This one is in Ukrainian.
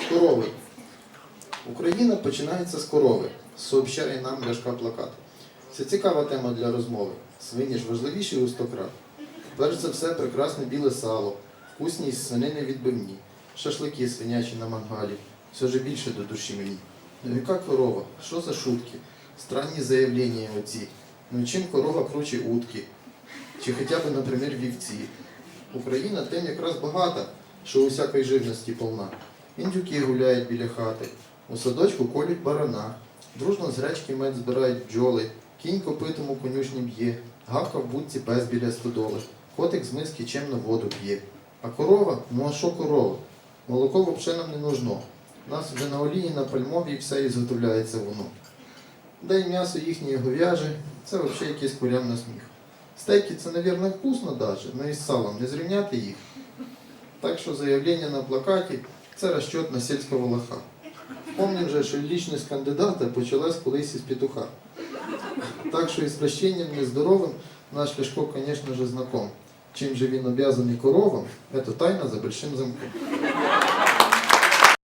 З корови. Україна починається з корови, сообщає нам Ляшка плакат. Це цікава тема для розмови. Свині ж важливіші у сто крат. Перш за все, прекрасне біле сало, вкусні із свинини відбивні, шашлики свинячі на мангалі. Все же більше до душі мені. Ну яка корова? Що за шутки? Странні заявлення оці. Ну чим корова круче утки? Чи хоча б, наприклад, вівці? Україна тим якраз багата, що усякої живності повна. Індюки гуляють біля хати, у садочку колють барана, дружно з гречки мед збирають бджоли, кінь копитом у конюшні б'є, гавка в будці пес біля стодоли, котик з миски чемно воду п'є. А корова? Ну а що корова? Молоко взагалі нам не нужно. Нас вже на олії, на пальмовій все і зготовляється воно. Да й м'ясо їхнє говяже, це взагалі якийсь курям на сміх. Стейки це, мабуть, вкусно даже, але із салом не зрівняти їх. Так що заявлення на плакаті це розчет на сільського лоха. Помним же, що лічність кандидата почалась колись із петуха. Так що із прощенням нездоровим наш Ляшко, звісно же, знаком. Чим же він обязаний коровам, це тайна за большим замком.